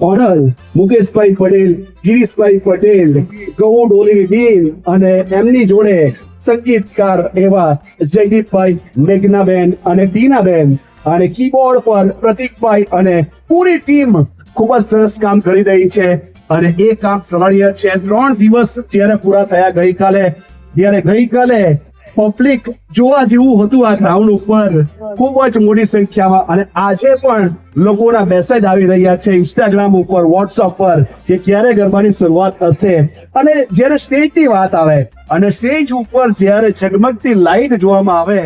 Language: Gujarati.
ઓનલ મુકેશભાઈ પટેલ, ગિરીશભાઈ પટેલ ગૌ ડોલીની ટીમ અને એમની જોડે સંગીતકાર એવા જયદીપભાઈ મેઘનાબેન અને ટીનાબેન અને કીબોર્ડ પર પ્રતિકભાઈ અને પૂરી ટીમ ખૂબ જ સરસ કામ કરી રહી છે અને એ કામ સરાહનીય છે ત્રણ દિવસ જ્યારે પૂરા થયા ગઈકાલે જ્યારે ગઈકાલે પબ્લિક જોવા જેવું હતું આ ગ્રાઉન્ડ ઉપર. ખૂબ જ મોટી સંખ્યામાં અને આજે પણ લોકોના મેસેજ આવી રહ્યા છે ઇન્સ્ટાગ્રામ ઉપર વોટ્સઅપ પર કે ક્યારે ગરબાની શરૂઆત થશે. અને જ્યારે સ્ટેજની વાત આવે અને સ્ટેજ ઉપર જ્યારે ઝગમગતી લાઈટ જોવામાં આવે